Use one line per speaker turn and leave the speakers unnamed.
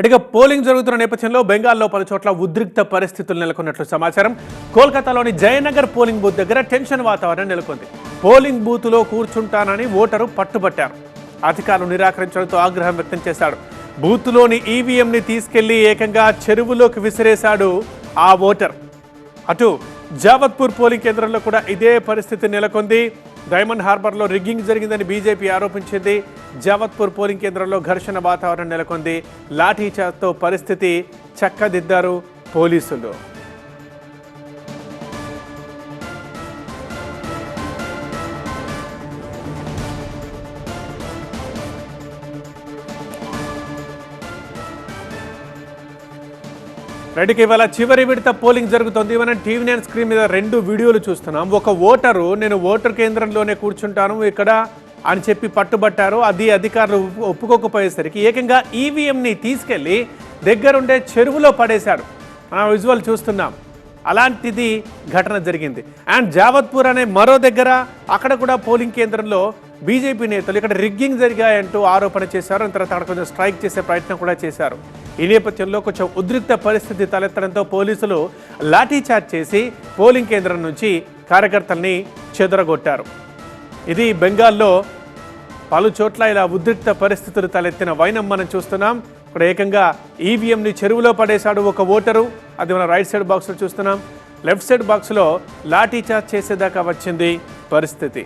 అటుగా పోలింగ్ జరుగుతున్న నేపథ్యంలో బెంగాల్లో పలు చోట్ల ఉద్రిక్త పరిస్థితులు నెలకొన్నట్లు సమాచారం. కోల్కతాలోని జయనగర్ పోలింగ్ బూత్ దగ్గర టెన్షన్ వాతావరణం నెలకొంది. పోలింగ్ బూత్లో కూర్చుంటానని ఓటరు పట్టుబట్టారు. అధికారులు నిరాకరించడంతో ఆగ్రహం వ్యక్తం చేశాడు బూత్లోని ఈవీఎంని తీసుకెళ్ళి ఏకంగా చెరువులోకి విసిరేశాడు ఆ ఓటర్. అటు జావత్పూర్ పోలింగ్ కేంద్రంలో కూడా ఇదే పరిస్థితి నెలకొంది. డైమండ్ హార్బర్లో రిగ్గింగ్ జరిగిందని బీజేపీ ఆరోపించింది. జావత్పూర్ పోలింగ్ కేంద్రంలో ఘర్షణ వాతావరణం నెలకొంది. లాఠీచార్జ్తో పరిస్థితి చక్కదిద్దారు పోలీసులు. రెడ్డికి ఇవాళ చివరి విడత పోలింగ్ జరుగుతుంది. మనం టీవీ నైన్ స్క్రీన్ మీద రెండు వీడియోలు చూస్తున్నాం. ఒక ఓటరు నేను ఓటర్ కేంద్రంలోనే కూర్చుంటాను ఇక్కడ అని చెప్పి పట్టుబట్టారు. అది అధికారులు ఒప్పుకోకపోయేసరికి ఏకంగా ఈవీఎంని తీసుకెళ్ళి దగ్గరుండే చెరువులో పడేశాడు మనం విజువల్ చూస్తున్నాం. అలాంటిది ఘటన జరిగింది. అండ్ జావత్పూర్ అనే మరో దగ్గర అక్కడ కూడా పోలింగ్ కేంద్రంలో బీజేపీ నేతలు ఇక్కడ రిగ్గింగ్ జరిగాయంటూ ఆరోపణ చేశారు. తర్వాత అక్కడ కొంచెం స్ట్రైక్ చేసే ప్రయత్నం కూడా చేశారు. ఈ నేపథ్యంలో కొంచెం ఉద్రిక్త పరిస్థితి తలెత్తడంతో పోలీసులు లాఠీచార్జ్ చేసి పోలింగ్ కేంద్రం నుంచి కార్యకర్తల్ని చెదరగొట్టారు. ఇది బెంగాల్లో పలు చోట్ల ఇలా ఉద్రిక్త పరిస్థితులు తలెత్తిన వైనం మనం చూస్తున్నాం. ఇక్కడ ఏకంగా ఈవీఎంని చెరువులో పడేశాడు ఒక ఓటరు. అది మనం రైట్ సైడ్ బాక్స్లో చూస్తున్నాం. లెఫ్ట్ సైడ్ బాక్స్లో లాఠీ చార్జ్ చేసేదాకా వచ్చింది పరిస్థితి.